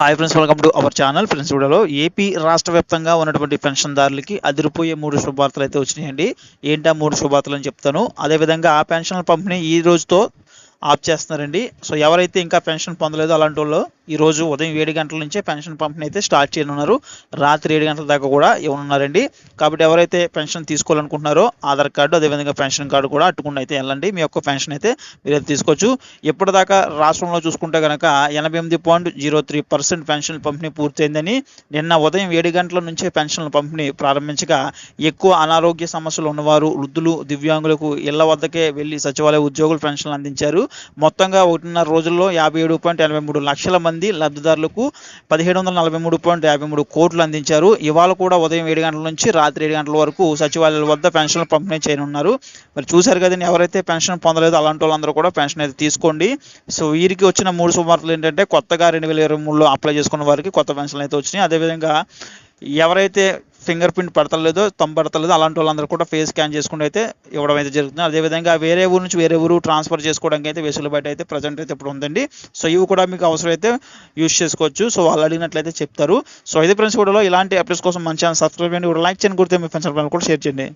Hi friends welcome to our channel friends వీడియోలో AP రాష్ట్ర వ్యాప్తంగా ఉన్నటువంటి పెన్షన్దారులకి అదిరిపోయే మూడు శుభార్తలు అయితే వచ్చినాయండి. ఏంటి ఆ మూడు శుభార్తలు అని చెప్తాను. అదేవిధంగా ఆ పెన్షన్ల పంపిణీ ఈ రోజుతో ఆఫ్ చేస్తున్నారండి. సో ఎవరైతే ఇంకా పెన్షన్ పొందలేదో అలాంటి వాళ్ళు ఈరోజు ఉదయం ఏడు గంటల నుంచే పెన్షన్ పంపిణీ అయితే స్టార్ట్ చేయనున్నారు. రాత్రి ఏడు గంటల దాకా కూడా ఇవ్వనున్నారండి. కాబట్టి ఎవరైతే పెన్షన్ తీసుకోవాలనుకుంటున్నారో ఆధార్ కార్డు అదేవిధంగా పెన్షన్ కార్డు కూడా అట్టుకుండా అయితే వెళ్ళండి. మీ యొక్క పెన్షన్ అయితే మీరు తీసుకోవచ్చు. ఇప్పటిదాకా రాష్ట్రంలో చూసుకుంటే కనుక ఎనభై ఎనిమిది point zero three percent pension పంపిణీ పూర్తయిందని నిన్న ఉదయం ఏడు గంటల నుంచే పెన్షన్ల పంపిణీ ప్రారంభించగా ఎక్కువ అనారోగ్య సమస్యలు ఉన్నవారు వృద్ధులు దివ్యాంగులకు ఇళ్ళ వద్దకే వెళ్ళి సచివాలయ ఉద్యోగులు పెన్షన్లు అందించారు. మొత్తంగా ఒకటిన్నర రోజుల్లో యాభై ఏడు పాయింట్ ఎనభై మూడు లక్షల మంది లబ్ధిదారులకు పదిహేడు వందల నలభై మూడు పాయింట్ యాభై మూడు కోట్లు అందించారు. ఇవాళ కూడా ఉదయం ఏడు గంటల నుంచి రాత్రి ఏడు గంటల వరకు సచివాలయాల వద్ద పెన్షన్లు పంపిణీ చేయనున్నారు. మరి చూశారు కదండి ఎవరైతే పెన్షన్ పొందలేదు అలాంటి వాళ్ళందరూ కూడా పెన్షన్ అయితే తీసుకోండి. సో వీరికి వచ్చిన మూడు శుభార్తలు ఏంటంటే కొత్తగా రెండు వేల ఇరవై మూడులో అప్లై చేసుకున్న వారికి కొత్త పెన్షన్లు అయితే వచ్చినాయి. అదేవిధంగా ఎవరైతే ఫింగర్ ప్రింట్ పడతలేదో తమ్ పడతలేదో అలాంటి వాళ్ళందరూ కూడా ఫేస్ స్కాన్ చేసుకుంటూ అయితే ఇవ్వడం అయితే జరుగుతుంది. అదేవిధంగా వేరే ఊరు నుంచి వేరే ఊరు ట్రాన్స్ఫర్ చేసుకోవడానికి అయితే వెసులుబాటు అయితే ప్రజెంట్ అయితే ఇప్పుడు ఉందండి. సో ఇవి కూడా మీకు అవసరం అయితే యూస్ చేసుకోవచ్చు. సో వాళ్ళు అడిగినట్లయితే చెప్తారు. సో అయితే ఫ్రెండ్స్ కూడా ఇలాంటి అప్డేట్స్ కోసం మంచి సబ్స్క్రైబ్ చేయండి. కూడా లైక్ చేయండి. గుర్తే మీ ఫ్రెండ్స్ కూడా షేర్ చేయండి.